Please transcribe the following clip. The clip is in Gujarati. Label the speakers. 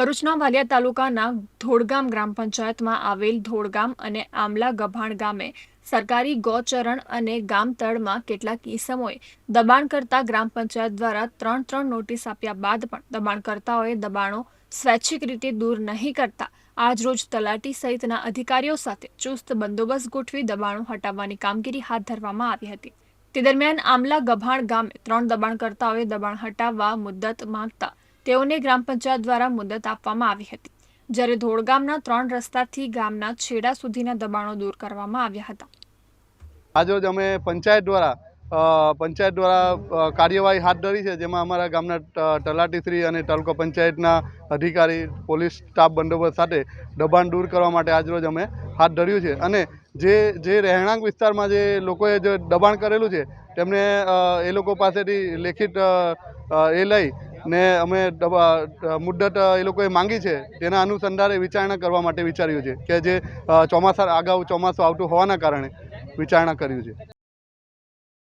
Speaker 1: ભરૂચના વાલિયા તાલુકાના ધોળગામ ગ્રામ પંચાયતમાં આવેલ ધોળગામ અને આમલા ગભાણ ગામે સરકારી ગૌચરણ અને ગામતળમાં કેટલાક ઈસમોએ દબાણ કરતા ગ્રામ પંચાયત દ્વારા ત્રણ ત્રણ નોટિસ આપ્યા બાદ પણ દબાણકર્તાઓએ દબાણો સ્વૈચ્છિક રીતે દૂર નહીં કરતા આજરોજ તલાટી સહિતના અધિકારીઓ સાથે ચુસ્ત બંદોબસ્ત ગોઠવી દબાણો હટાવવાની કામગીરી હાથ ધરવામાં આવી હતી. તે દરમિયાન આમલા ગભાણ ગામે ત્રણ દબાણકર્તાઓએ દબાણ હટાવવા મુદ્દત માંગતા તેઓને ગ્રામ પંચાયત દ્વારા મુદત આપવામાં આવી હતી. જ્યારે ધોળગામના ત્રણ રસ્તાથી ગામના છેડા સુધીના દબાણો દૂર કરવામાં આવ્યા હતા.
Speaker 2: આજરોજ અમે પંચાયત દ્વારા પંચાયત દ્વારા કાર્યવાહી હાથ ધરી છે, જેમાં અમારા ગામના તલાટી તલાટીશ્રી અને તાલુકા પંચાયતના અધિકારી, પોલીસ સ્ટાફ બંદોબસ્ત સાથે દબાણ દૂર કરવા માટે આજરોજ અમે હાથ ધર્યું છે. અને જે જે રહેણાંક વિસ્તારમાં જે લોકોએ જે દબાણ કરેલું છે, તેમને એ લોકો પાસેથી લેખિત એ લઈ ને અમે મુદ્દત એ લોકોએ માંગી છે, તેના અનુસંધાને વિચારણા કરવા માટે વિચાર્યું છે કે જે ચોમાસા, અગાઉ ચોમાસું આવતું હોવાના કારણે વિચારણા કર્યું છે.